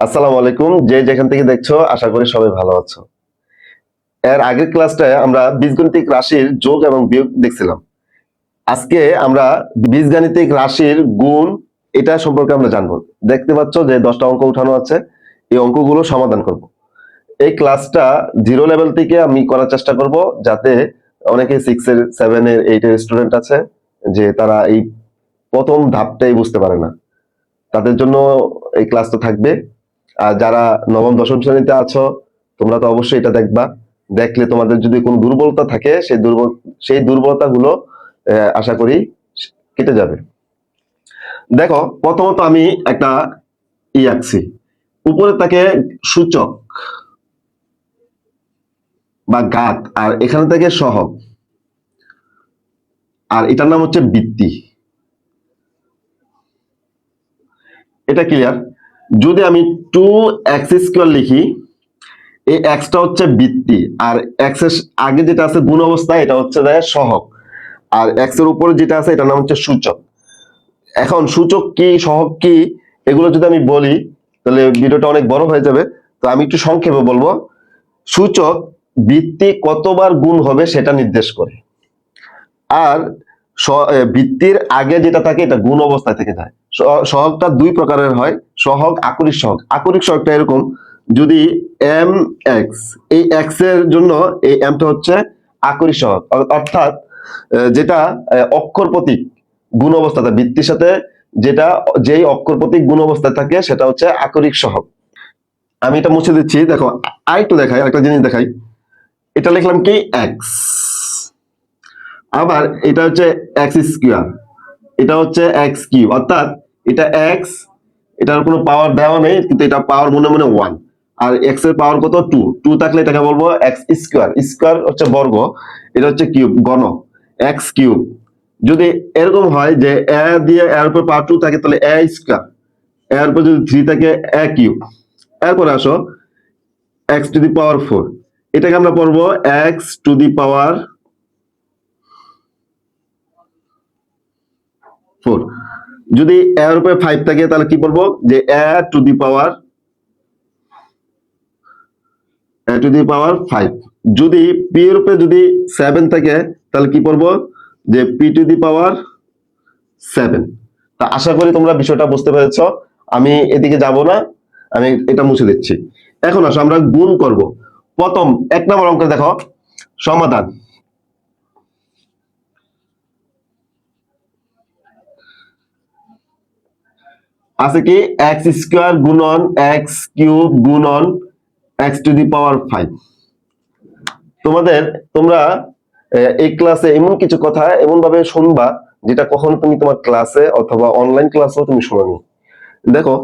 আসসালামু আলাইকুম। যে যেখান থেকে দেখছ, আশা করি সবাই ভালো আছো। এর আগের ক্লাসটায় আমরা বীজগণিতিক রাশির যোগ এবং বিয়োগ দেখছিলাম। আজকে আমরা বীজগাণিতিক রাশির গুণ, এটা সম্পর্কে আমরা জানব। দেখতে পাচ্ছ যে দশটা অঙ্ক উঠানো আছে, এই অঙ্কগুলো সমাধান করব। এই ক্লাসটা জিরো লেভেল থেকে আমি করার চেষ্টা করব, যাতে অনেকে সিক্স এর সেভেন এর এইট এর স্টুডেন্ট আছে, যে তারা এই প্রথম ধাপটাই বুঝতে পারে না। তাদের জন্য এই ক্লাসটা থাকবে। আর যারা নবম, দশম শ্রেণীতে আছো, তোমরা তো অবশ্যই এটা দেখবা। দেখলে তোমাদের যদি কোনো দুর্বলতা থাকে, সেই দুর্বল সেই দুর্বলতা গুলো আশা করি কেটে যাবে। দেখো, প্রথমত আমি একটা ই আঁকছি। উপরে থাকে সূচক বা গাত, আর এখানে থেকে সহগ। আর এটার নাম হচ্ছে বৃত্তি। এটা ক্লিয়ার যদি আমি টু এক্স স্কোয়ার লিখি, এই এক্সটা হচ্ছে বৃত্তি, আর এক্সের আগে যেটা আছে গুণ অবস্থায় এটা হচ্ছে সহগ, আর এক্সের উপরে যেটা আছে, এটার নাম হচ্ছে সূচক। এখন সূচক কি সহক কি, এগুলো যদি আমি বলি, তাহলে ভিডিওটা অনেক বড় হয়ে যাবে, তো আমি একটু সংক্ষেপে বলব। সূচক বৃত্তি কতবার গুণ হবে সেটা নির্দেশ করে, আর বৃত্তির আগে যেটা থাকে, এটা গুণ অবস্থায় থেকে যায়। সহগটা দুই প্রকারের হয়, সহগ, আকরিক সহগ। আকরিক সহগটা এরকম, যদি এম এক্স এই এক্সের জন্য এই এমটা হচ্ছে আকরিক সহগ। অর্থাৎ যেটা অক্ষর প্রতীক গুণ অবস্থাতে, বৃত্তির সাথে যেটা, যেই অক্ষর প্রতীক গুণ অবস্থায় থাকে, সেটা হচ্ছে আকরিক সহগ। আমি এটা মুছে দিচ্ছি, দেখো আর একটু দেখাই একটা জিনিস দেখাই। এটা লিখলাম কি? এক্স আবার এটা হচ্ছে এক্স স্কোয়ার এটা হচ্ছে এক্স কিউ অর্থাৎ এটা এক্স এটার কোনো পাওয়ার দেওয়া নেই, কিন্তু এটা পাওয়ার মনে মনে ওয়ান আর এক্সের পাওয়ার কত? টু টু থাকলে এটাকে বলব এক্স স্কোয়ার স্কোয়ার হচ্ছে বর্গ, এটা হচ্ছে কিউব গণ এক্স কিউব। যদি এরকম হয় যে এ দিয়ে এর উপর পাওয়ার টু থাকে, তাহলে এ স্কোয়ার এর উপর যদি থ্রি থাকে এ কিউব। এরপরে আসো x to the power four এটাকে আমরা পড়ব x to the power four যদি এর উপরে ফাইভ থাকে, তাহলে কি পড়ব যে a to the power a to the power five যদি পি এর উপরে যদি সেভেন থাকে, তাহলে কি পড়ব যে p to the power seven তা আশা করি তোমরা বিষয়টা বুঝতে পেরেছ। আমি এদিকে যাব না, আমি এটা মুছে দিচ্ছি। এখন আসো, আমরা গুণ করব। প্রথম, এক নম্বর অঙ্ক দেখো। সমাধান। আছে কি? এক্স স্কোয়ার গুণন এক্স কিউব গুণন x to the power five তোমাদের, তোমরা এই ক্লাসে এমন কিছু কথা এমন ভাবে শুনবা যেটা কখনো তুমি তোমার ক্লাসে অথবা অনলাইন ক্লাসেও তুমি শোনোনি। দেখো,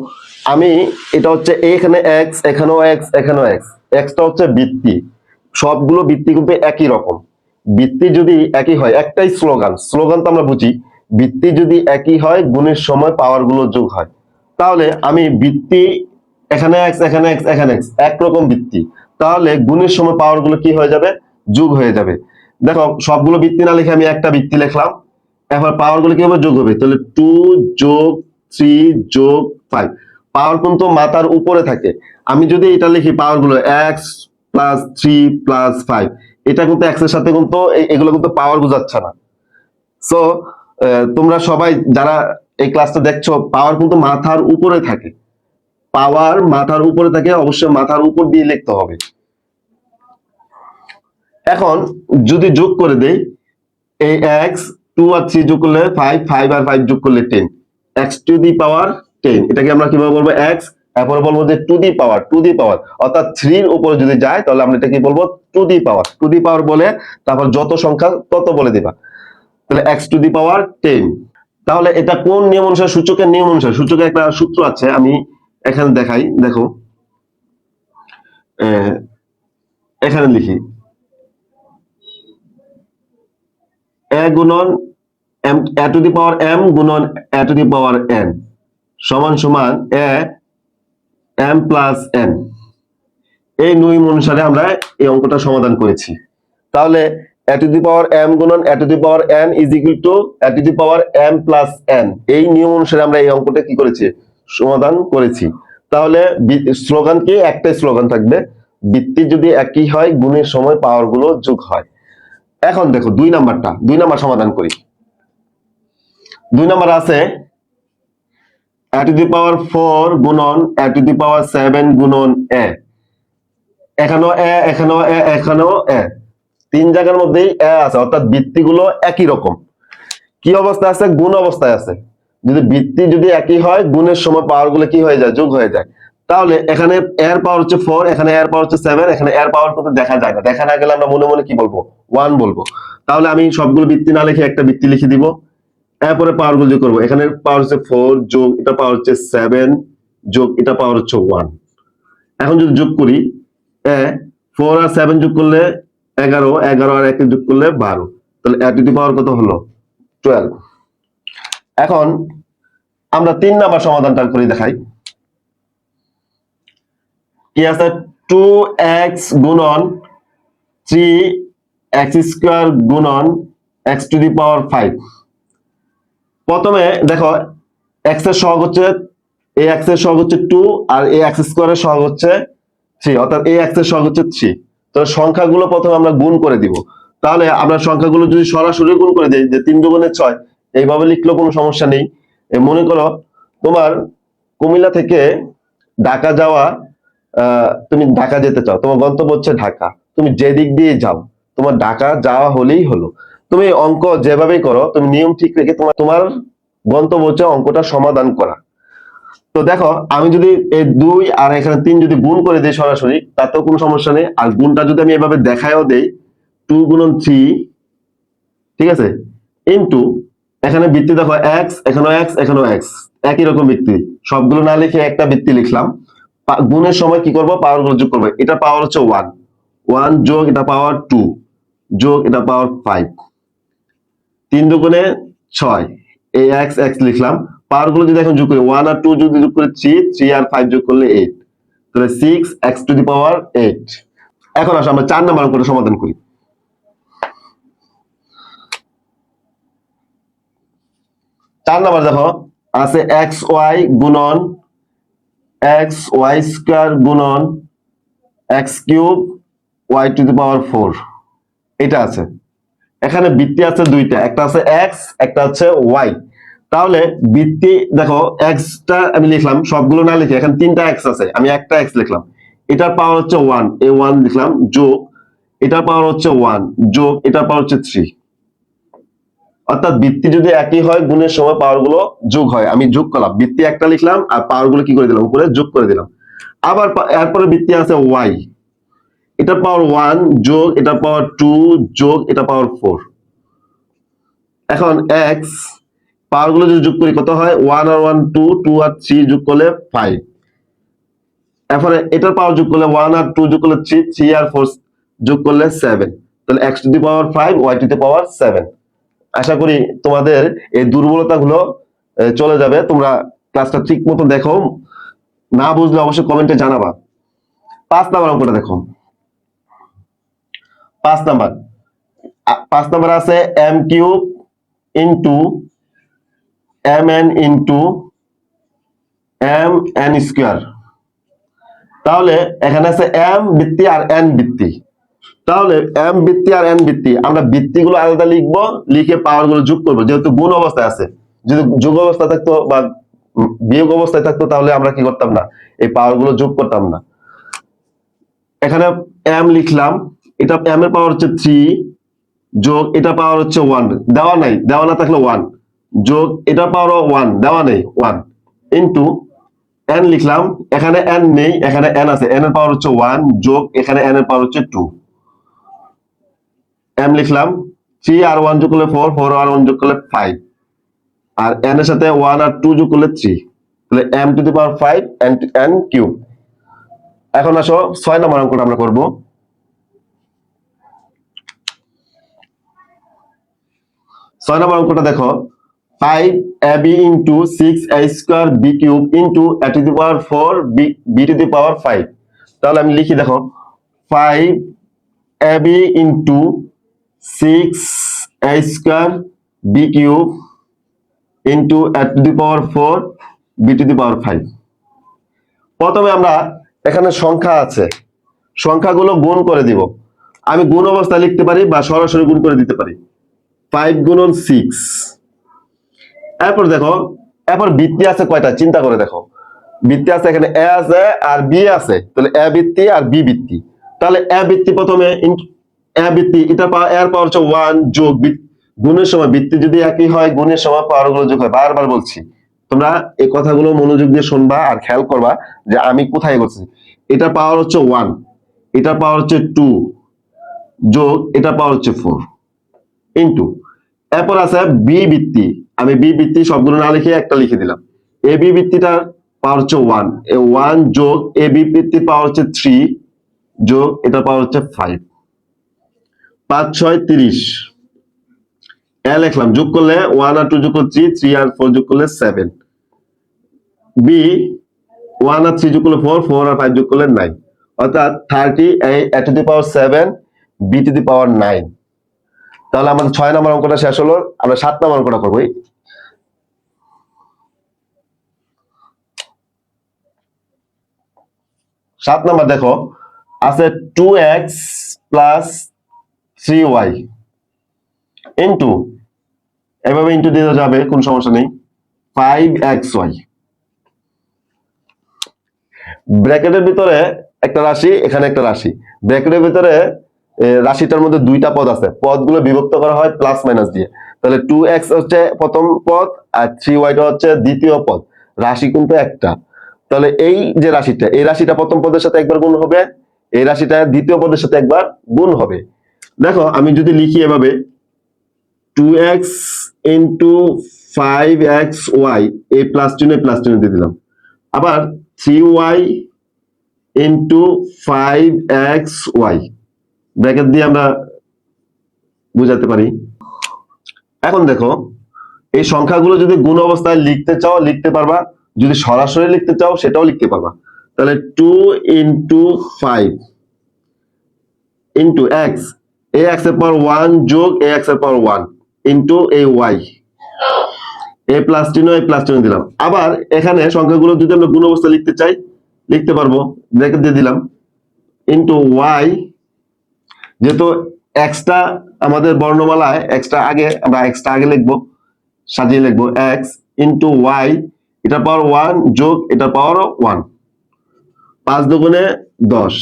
আমি, এটা হচ্ছে এখানে এক্স এখানেও এক্স এখানেও এক্স এক্সটা হচ্ছে বৃত্তি। সবগুলো বৃত্তি কিন্তু একই রকম। বৃত্তি যদি একই হয়, একটাই স্লোগান। স্লোগান তো আমরা বুঝি। বৃত্তি যদি একই হয়, গুণের সময় পাওয়ারগুলো যোগ হয়। তাহলে আমি বৃত্তি, এখানে এক্স এখানে এক্স এখানে এক্স একরকম বৃত্তি। তাহলে গুণের সময় পাওয়ারগুলো কি হয়ে যাবে? যোগ হয়ে যাবে। দেখো, সবগুলো বৃত্তি না লিখে আমি একটা বৃত্তি লিখলাম। এখন পাওয়ারগুলো কি হবে যোগ হবে? তাহলে টু যোগ থ্রি যোগ ফাইভ পাওয়ার কিন্তু মাথার উপরে থাকে। আমি যদি এটা লিখি পাওয়ারগুলো x plus three plus five এটা কিন্তু এক্সের সাথে কিন্তু এগুলো কিন্তু পাওয়ার বোঝাচ্ছে না। সো তোমরা সবাই যারা এই ক্লাসটা দেখছ পাওয়ার কিন্তু মাথার উপরে থাকে। পাওয়ার মাথার উপরে থাকে, অবশ্যই মাথার উপর দিয়ে লিখতে হবে। এখন যদি যোগ করে দেই এই এক্স টু আর থ্রি যোগ করলে ফাইভ ফাইভ আর ফাইভ যোগ করলে ten x to the power ten এটাকে আমরা কীভাবে বলব? এক্স এরপরে বলব যে two the power two the পাওয়ার অর্থাৎ থ্রির উপরে যদি যায়, তাহলে আমরা এটা কি বলব two the power two the পাওয়ার বলে, তারপর যত সংখ্যা, তত বলে দিবা। তাহলে x to the power ten তাহলে এটা কোন নিয়ম অনুসারে? সূচকের নিয়ম অনুসারে। সূচকের একটা সূত্র আছে, আমি এখানে দেখাই, দেখো। এখানে লিখি। এই নিয়ম অনুসারে আমরা এই অঙ্কটা সমাধান করেছি। তাহলে a to power m the power to power m plus এই নিয়ম অনুসারে আমরা এই অঙ্কটা কি করেছি? সমাধান করেছি। তাহলে স্লোগান কি? একটাই স্লোগান থাকবে। বৃত্তি যদি একই হয়, গুণের সময় পাওয়ারগুলো যোগ হয়। এখন দেখো, দুই নাম্বারটা। দুই নাম্বার সমাধান করি। দুই নাম্বার আছে দি power four the power seven এ এখানেও এ এখানেও এ এখানেও এ তিন জায়গার মধ্যেই এ আছে, অর্থাৎ বৃত্তিগুলো একই রকম। কি অবস্থায় আছে? গুণ অবস্থায় আছে। যদি বৃত্তি যদি একই হয়, গুণের সময় পাওয়ারগুলো কি হয়ে যায়? যোগ হয়ে যায়। তাহলে এখানে এর পাওয়ার হচ্ছে ফোর এখানে এর পাওয়ার হচ্ছে সেভেন এখানে এর পাওয়ার কিন্তু দেখা যায় না। দেখা না গেলে আমরা মনে মনে কি বলব? ওয়ান বলব। তাহলে আমি সবগুলো বৃত্তি না লিখে একটা বৃত্তি লিখে দিব। এরপরে পাওয়ারগুলো যোগ করব। এখানে পাওয়ার হচ্ছে ফোর যোগ, এটা পাওয়ার হচ্ছে সেভেন যোগ, এটা পাওয়ার হচ্ছে ওয়ান এখন যদি যোগ করি ফোর আর সেভেন যোগ করলে এগারো এগারো আর একে যোগ করলে বারো। তাহলে এ টু দি পাওয়ার কত হলো? টুয়েলভ এখন আমরা তিন নাম্বার সমাধানটা করে দেখাই। কি আছে? টু এক্স গুণন থ্রি এক্স স্কোয়ার গুণন x to the power five প্রথমে দেখো এক্সের সহগ হচ্ছে এ এক্সের সহগ হচ্ছে টু আর এ এক্স স্কোয়ারের সহগ হচ্ছে থ্রি অর্থাৎ এ এক্সের সহগ হচ্ছে থ্রি তো সংখ্যাগুলো প্রথমে আমরা গুণ করে দিব। তাহলে আমরা সংখ্যাগুলো যদি সরাসরি গুণ করে দিই, যে তিন দুগুণে ছয়, এইভাবে লিখলেও কোনো সমস্যা নেই। মনে করো, তোমার কুমিল্লা থেকে ঢাকা যাওয়া তুমি ঢাকা যেতে চাও, তোমার গন্তব্য হচ্ছে ঢাকা। তুমি যে দিক দিয়ে যাও, তোমার ঢাকা যাওয়া হলেই হলো। তুমি অঙ্ক যেভাবেই করো, তুমি নিয়ম ঠিক রেখে তোমার তোমার গন্তব্য হচ্ছে অঙ্কটা সমাধান করা। তো দেখো, আমি যদি এই দুই আর এখানে তিন যদি গুণ করে দিই সরাসরি, তাতেও কোনো সমস্যা নেই। আর গুণটা যদি আমি এভাবে দেখায়ও দেই টু গুণন থ্রি ঠিক আছে? ইন্টু এখানে বৃত্তি দেখো এক্স এখানেও এক্স এখানেও এক্স একই রকম বৃত্তি। সবগুলো না লিখে একটা বৃত্তি লিখলাম। গুণের সময় কি করব? পাওয়ারগুলো যোগ করব। এটা পাওয়ার হচ্ছে ওয়ান ওয়ান যোগ এটা পাওয়ার টু যোগ এটা পাওয়ার ফাইভ তিন দুগুণে ছয়। এই এক্স এক্স লিখলাম। পাওয়ারগুলো যদি এখন যোগ করি ওয়ান আর টু যদি যোগ করে থ্রি থ্রি আর ফাইভ যোগ করলে এইট তাহলে six x to the power eight এখন আসো, আমরা চার নাম্বার অঙ্কটা সমাধান করি। চার নাম্বার দেখো, আছে এক্স ওয়াই গুণন এক্স ওয়াই স্কোয়ার গুণন x cube y to the power four এটা আছে। এখানে বৃত্তি আছে দুইটা, একটা আছে এক্স একটা আছে ওয়াই তাহলে বৃত্তি দেখো এক্সটা আমি লিখলাম, সবগুলো না লিখে এখানে তিনটা এক্স আছে, আমি একটা এক্স লিখলাম। এটার পাওয়ার হচ্ছে ওয়ান এই ওয়ান লিখলাম, যোগ, এটার পাওয়ার হচ্ছে ওয়ান যোগ, এটার পাওয়ার হচ্ছে থ্রি অর্থাৎ বৃত্তি যদি একই হয়, গুণের সময় পাওয়ারগুলো যোগ হয়, আমি যোগ করলাম বৃত্তি একটা লিখলাম, আর পাওয়ারগুলো কি করে দিলাম, উপরে যোগ করে দিলাম। আবার এরপরে বৃত্তি আছে ওয়াই এটা পাওয়ার ওয়ান যোগ এটা পাওয়ার টু যোগ এটা পাওয়ার ফোর এখন এক্স পাওয়ারগুলো যদি যোগ করি কত হয়? ওয়ান আর ওয়ান টু টু আর থ্রি যোগ করলে ফাইভ এরপরে এটার পাওয়ার যোগ করলে ওয়ান আর টু যোগ করলে থ্রি থ্রি আর ফোর যোগ করলে সেভেন তাহলে x to the power five y to the power seven আশা করি তোমাদের এই দুর্বলতা গুলো চলে যাবে। তোমরা ক্লাসটা ঠিক মতো দেখো। না বুঝলে অবশ্যই কমেন্টে জানাবা। পাঁচ নাম্বার অঙ্কটা দেখো। পাঁচ নাম্বার। পাঁচ নাম্বার আছে m cube into m n into m n square তাহলে এখানে আছে এম বৃত্তি আর এন বৃত্তি। তাহলে এম বৃত্তি আর এন বৃত্তি, আমরা বৃত্তিগুলো আলাদা লিখব, লিখে পাওয়ারগুলো যোগ করব। যেহেতু গুণ অবস্থায় আছে, যদি যোগ অবস্থা থাকতো বা বিয়োগ অবস্থায় থাকতো, তাহলে আমরা কি করতাম না? এই পাওয়ারগুলো যোগ করতাম না। এখানে এম লিখলাম, এটা এম এর পাওয়ার হচ্ছে থ্রি যোগ, এটা পাওয়ার হচ্ছে ওয়ান দেওয়া নাই, দেওয়া না থাকলে ওয়ান যোগ এটা পাওয়ার ওয়ান দেওয়া নেই ওয়ান ইন্টু এন লিখলাম, এখানে এন নেই, এখানে এন আছে এন এর পাওয়ার হচ্ছে ওয়ান যোগ, এখানে এন এর পাওয়ার হচ্ছে টু এম লিখলাম থ্রি আর ওয়ান যোগ করলে ফোর ফোর আর ওয়ান যোগ করলে ফাইভ আর এন এর সাথে ওয়ান আর টু যোগ করলে থ্রি তাহলে m to the power five n n cube এখন আসো, ছয় নম্বর অঙ্কটা আমরা করব। ছয় নম্বর অঙ্কটা দেখো five a b into six a square b cube into a to the power four b b to the power five তাহলে আমি লিখি, দেখো five a b into six a square b cube into a to the power four b to the power five প্রথমে আমরা এখানে সংখ্যা আছে, সংখ্যাগুলো গুণ করে দিব। আমি গুণ অবস্থায় লিখতে পারি বা সরাসরি গুণ করে দিতে পারি। ফাইভ গুণন সিক্স এরপর দেখো, এরপর বৃত্তি আছে কয়টা? চিন্তা করে দেখো। বৃত্তি আছে এখানে এ আছে আর বি আছে। তাহলে এ বৃত্তি আর বি বৃত্তি। তাহলে এ বৃত্তি প্রথমে এ বৃত্তি, এটা পাওয়া এর পাওয়ার হচ্ছে ওয়ান যোগ গুণের সময় বৃত্তি যদি একই হয়, গুণের সময় পাওয়ারগুলো যোগ হয়। বারবার বলছি, তোমরা এই কথাগুলো মনোযোগ দিয়ে শুনবা আর খেয়াল করবা যে আমি কোথায় করছি এটা পাওয়ার হচ্ছে ওয়ান এটা পাওয়ার হচ্ছে টু যোগ এটা পাওয়ার হচ্ছে ফোর ইন্টু এরপর আছে বি বৃত্তি। আমি বি বৃত্তি সবগুলো না লিখে একটা লিখে দিলাম। এ বি বৃত্তিটার পাওয়ার হচ্ছে ওয়ান এ ওয়ান যোগ এ বি বৃত্তির পাওয়ার হচ্ছে থ্রি যোগ এটা পাওয়ার হচ্ছে ফাইভ পাঁচ, ছয়, তিরিশ। এ লিখলাম, যোগ করলে ওয়ান আর টু যোগ করলে থ্রি থ্রি আর ফোর যোগ করলে সেভেন বি ওয়ান আর থ্রি যোগ করলে ফোর ফোর আর ফাইভ যোগ করলে নাইন অর্থাৎ thirty a to the power seven b to the power nine তাহলে আমাদের ছয় নম্বর অঙ্কটা শেষ হলো, আমরা সাত নম্বর অঙ্কটা করব সাত নম্বর দেখো, আছে two x plus three y into এভাবে ইন্টু দিয়ে যাবে, কোন সমস্যা নেই ফাইভ এক্স ওয়াই ব্র্যাকেটের ভিতরে একটা রাশি, এখানে একটা রাশি, ব্র্যাকেটের ভিতরে রাশিটার মধ্যে দুইটা পদ আছে। পদগুলো বিভক্ত করা হয় প্লাস মাইনাস দিয়ে। তাহলে টু এক্স হচ্ছে প্রথম পদ আর থ্রি ওয়াইটা হচ্ছে দ্বিতীয় পদ। রাশি কিন্তু একটা। তাহলে এই যে রাশিটা, এই রাশিটা প্রথম পদের সাথে একবার গুণ হবে, এই রাশিটা দ্বিতীয় পদের সাথে একবার গুণ হবে। দেখো, আমি যদি লিখি এভাবে two x into five x y এই প্লাস চিহ্ন প্লাস চিহ্ন দিয়ে দিলাম। আবার three y into five x y bracket দিয়ে আমরা বুঝাতে পারি। এখন দেখো, এই সংখ্যাগুলো যদি গুণ অবস্থায় লিখতে চাও, লিখতে পারবা। যদি সরাসরি লিখতে চাও, সেটাও লিখতে পারবা। তাহলে two into five into x এ এক্সের পাওয়ার ওয়ান যোগ এ এক্সের পাওয়ার ওয়ান ইন্টু এ ওয়াই এ প্লাস চিহ্ন এ প্লাস চিহ্ন দিলাম। আবার এখানে সংখ্যাগুলো যদি আমরা গুণ অবস্থা লিখতে চাই, লিখতে পারব। ব্র্যাকেট দিয়ে দিলাম। ইন্টু ওয়াই যেহেতু এক্সটা আমাদের বর্ণমালায় এক্সটা আগে আমরা এক্সটা আগে লিখব, সাজিয়ে লিখব এক্স ইন্টু ওয়াই এটা পাওয়ার ওয়ান যোগ এটা পাওয়ার ওয়ান পাঁচ দুগুণে দশ।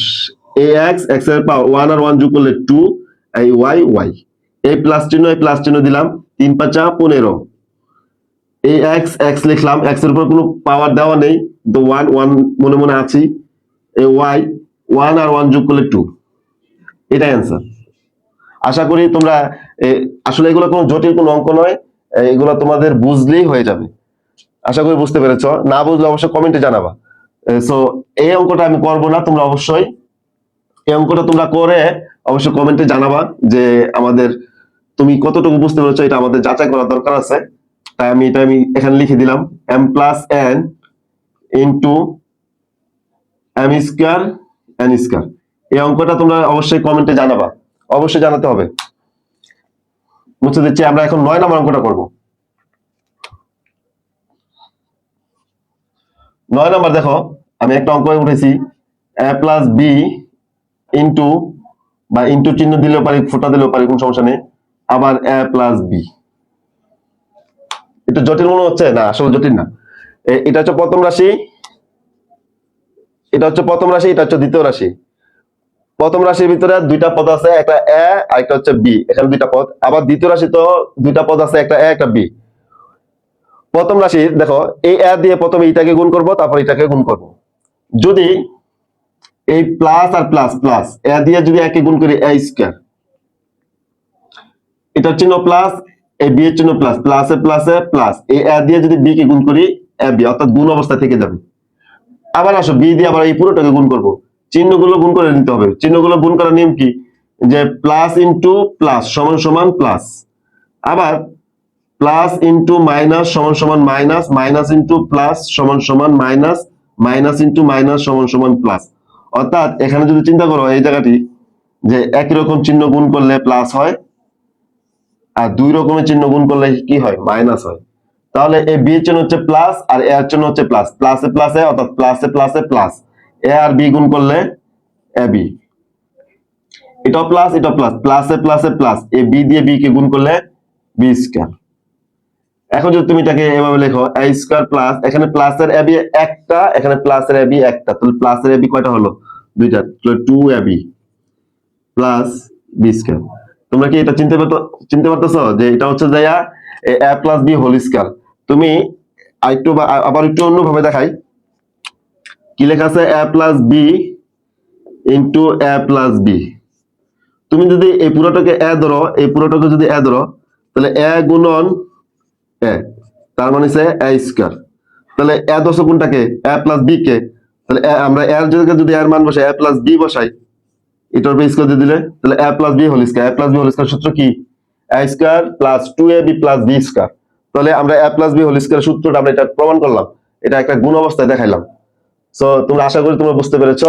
এ এক্স এক্সের পাওয়ার ওয়ান আর ওয়ান যোগ করলে টু এই ওয়াই ওয়াই এই প্লাস চিহ্ন, এই প্লাস চিহ্ন দিলাম, তিন পাঁচা পনেরো। এই এক্স এক্স লিখলাম এক্সের উপর কোনো পাওয়ার দেওয়া নেই, তো ওয়ান ওয়ান মনে মনে আছি। এই ওয়াই ওয়ান আর ওয়ান যোগ করলে টু এটাই অ্যান্সার আশা করি তোমরা আসলে এগুলো কোনো জটিল কোনো অঙ্ক নয় এগুলো তোমাদের বুঝলেই হয়ে যাবে। আশা করি বুঝতে পেরেছ। না বুঝলে অবশ্যই কমেন্টে জানাবা। সো এই অঙ্কটা আমি করব না, তোমরা অবশ্যই এই অঙ্কটা তোমরা করে অবশ্যই কমেন্টে জানাবা যে আমাদের, তুমি কতটুকু বুঝতে পেরেছ, এটা আমাদের যাচাই করার দরকার আছে। তাই আমি, এটা আমি এখানে লিখে দিলাম। M plus n into m square n square এই অঙ্কটা তোমরা অবশ্যই কমেন্টে জানাবা। অবশ্যই জানাতে হবে। মুছে দিচ্ছি আমরা এখন নয় নম্বর অঙ্কটা করব। নয় নম্বর দেখো, আমি একটা অঙ্ক উঠেছি। এ প্লাস বি ইন্টু বা ইন্টু চিহ্ন দিলেও পারি, ফোটা দিলেও পারি, কোনো সমস্যা নেই। আবার এ প্লাস বি। এটা জটিল মনে হচ্ছে? না, আসলে জটিল না। এটা হচ্ছে প্রথম রাশি। এটা হচ্ছে প্রথম রাশি, এটা হচ্ছে দ্বিতীয় রাশি। প্রথম রাশির ভিতরে দুইটা পদ আছে, একটা এ আর একটা হচ্ছে বি। এখানে দুইটা পদ। আবার দ্বিতীয় রাশি তো দুইটা পদ আছে, একটা এ, একটা বি। প্রথম রাশি দেখো, এই এ দিয়ে প্রথমে এটাকে গুণ করব, তারপর এটাকে গুণ করব। যদি এই প্লাস আর প্লাস প্লাস এ দিয়ে যদি একে গুণ করি, এ স্কয়ার এটার চিহ্ন প্লাস এই বি এর চিহ্ন প্লাস প্লাসে প্লাসে প্লাস এই এ দিয়ে যদি বি কে গুণ করি, এ বি, অর্থাৎ গুণ অবস্থা থেকে যাবে। আবার আসো, বি দিয়ে আবার এই পুরোটাকে গুণ করব। চিহ্নগুলো গুণ করে নিতে হবে। চিহ্নগুলো গুণ করার নিয়ম কি? যে প্লাস ইন্টু প্লাস সমান সমান প্লাস আবার প্লাস ইন্টু মাইনাস সমান সমান মাইনাস মাইনাস ইন্টু প্লাস সমান সমান মাইনাস মাইনাস ইন্টু মাইনাস সমান সমান প্লাস অর্থাৎ এখানে যদি চিন্তা করো, এই জায়গাটি যে একই রকম চিহ্ন গুণ করলে প্লাস হয়, আর দুই রকমের চিহ্ন গুণ করলে কি হয়? মাইনাস হয়। তাহলে এ বি জন্য হচ্ছে প্লাস আর এর জন্য হচ্ছে প্লাস প্লাসে প্লাসে অর্থাৎ প্লাসে প্লাসে প্লাস এ আর বি গুণ করলে এ বি। এটা প্লাস এটা প্লাস প্লাসে প্লাসে প্লাস এ বি দিয়ে বি কে গুণ করলে বি স্কয়ার এখন যদি তুমি এটাকে এভাবে লেখো এ স্কয়ার প্লাস এখানে প্লাসের এ বি একটা, এখানে প্লাসের এ বি একটা। তাহলে প্লাসের এ বি কয়টা হলো? দুইটা। Two a b plus b square তোমরা কি এটা চিনতে পারতো চিনতে পারতেছো? যে এটা হচ্ছে যাইয়া a plus b whole square তুমি আরেকটু আবার একটু অন্যভাবে দেখাই। কি লেখা আছে? A plus b into a plus b তুমি যদি এই পুরোটাকে এ ধরো, এই পুরোটাকে যদি এ ধরো, তাহলে এ গুণন এ তার মানে হচ্ছে এ স্কয়ার তাহলে এ দশ কোনটাকে? এ প্লাস বি কে। তাহলে আমরা এর জায়গায় যদি এর মান বসাই এ প্লাস বি বসাই, এটার উপর স্কয়ার দিয়ে দিলে, তাহলে a plus b whole square a plus b whole square সূত্র কি? A square plus two a b plus b square তাহলে আমরা a plus b whole square সূত্রটা আমরা এটা প্রমাণ করলাম। এটা একটা গুণ অবস্থায় দেখাইলাম। সো তোমরা আশা করি তোমরা বুঝতে পেরেছ।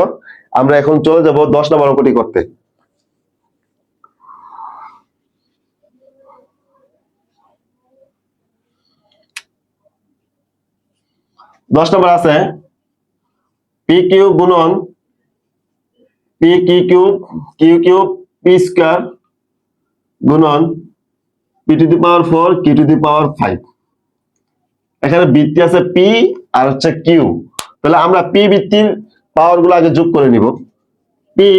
আমরা এখন চলে যাব দশ নম্বর অঙ্কটি করতে। দশ নম্বর আছে পি কিউ গুণন পি কি cube q cube p square গুণন p to the power four q to the power five. এখানে বৃত্তি আছে পি আর হচ্ছে কিউ তাহলে আমরা পি বৃত্তির পাওয়ারগুলো আগে যোগ করে নিব। পি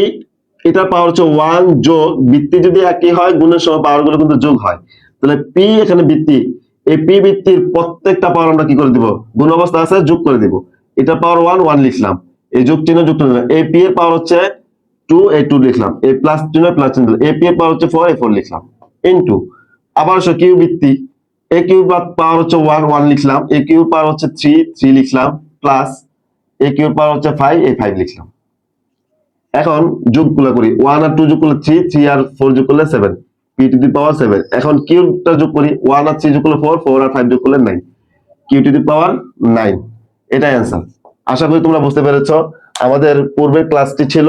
এটার পাওয়ার হচ্ছে ওয়ান যোগ, বৃত্তি যদি একই হয়, গুণের সময় পাওয়ারগুলো কিন্তু যোগ হয়। তাহলে পি এখানে বৃত্তি, এই পি বৃত্তির প্রত্যেকটা পাওয়ার আমরা কি করে দিব? গুণ অবস্থা আছে, যোগ করে দিব। এটা পাওয়ার ওয়ান ওয়ান লিখলাম। এই যোগ চিহ্ন যুক্ত নিলাম এই পি এর পাওয়ার হচ্ছে টু এই টু লিখলাম। এই প্লাস চিহ্ন প্লাস চিহ্ন। এই পি এর পাওয়ার হচ্ছে ফোর এ ফোর লিখলাম। ইনটু আবার হচ্ছে কিউ বৃত্তি। এ কিউ পাওয়ার হচ্ছে ওয়ান ওয়ান লিখলাম। এ কিউ পাওয়ার হচ্ছে থ্রি থ্রি লিখলাম। প্লাস এ কিউ পাওয়ার হচ্ছে ফাইভ এই ফাইভ লিখলাম। এখন যোগগুলো করি। ওয়ান আর টু যোগ করলে থ্রি থ্রি আর ফোর যোগ করলে seven p to the power seven এখন কিউবটা যোগ করি। ওয়ান আর থ্রি যোগ করলে ফোর ফোর আর ফাইভ যোগ করলে nine q to the power nine এটাই অ্যান্সার আশা করি তোমরা বুঝতে পেরেছ। আমাদের পূর্বের ক্লাসটি ছিল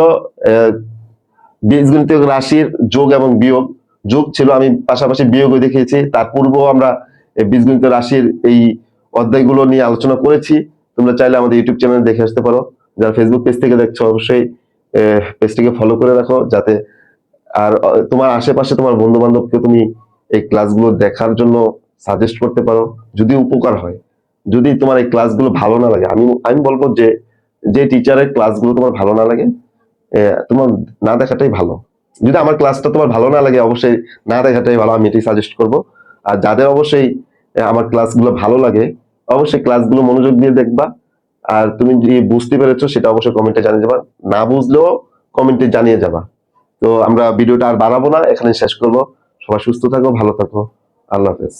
বীজগণিত রাশির যোগ এবং বিয়োগ। যোগ ছিল, আমি পাশাপাশি বিয়োগও দেখিয়েছি। তার পূর্বেও আমরা বীজগণিত রাশির এই অধ্যায়গুলো নিয়ে আলোচনা করেছি। তোমরা চাইলে আমাদের ইউটিউব চ্যানেল দেখে আসতে পারো। যারা ফেসবুক পেজ থেকে দেখছ, অবশ্যই পেজটিকে ফলো করে রাখো, যাতে আর তোমার আশেপাশে তোমার বন্ধু বান্ধবকে তুমি এই ক্লাসগুলো দেখার জন্য সাজেস্ট করতে পারো, যদি উপকার হয়। যদি তোমার এই ক্লাসগুলো ভালো না লাগে, আমি আমি বলব যে যে টিচারের ক্লাসগুলো তোমার ভালো না লাগে তোমার না দেখাটাই ভালো। যদি আমার ক্লাসটা তোমার ভালো না লাগে, অবশ্যই না দেখাটাই ভালো, আমি এটাই সাজেস্ট করব। আর যাদের অবশ্যই আমার ক্লাসগুলো ভালো লাগে অবশ্যই ক্লাসগুলো মনোযোগ দিয়ে দেখবা। আর তুমি যদি বুঝতে পেরেছ, সেটা অবশ্যই কমেন্টে জানিয়ে যাবা। না বুঝলেও কমেন্টে জানিয়ে যাবা। তো আমরা ভিডিওটা আর বাড়াবো না এখানে শেষ করব। সবাই সুস্থ থাকো, ভালো থাকো। আল্লাহ হাফেজ।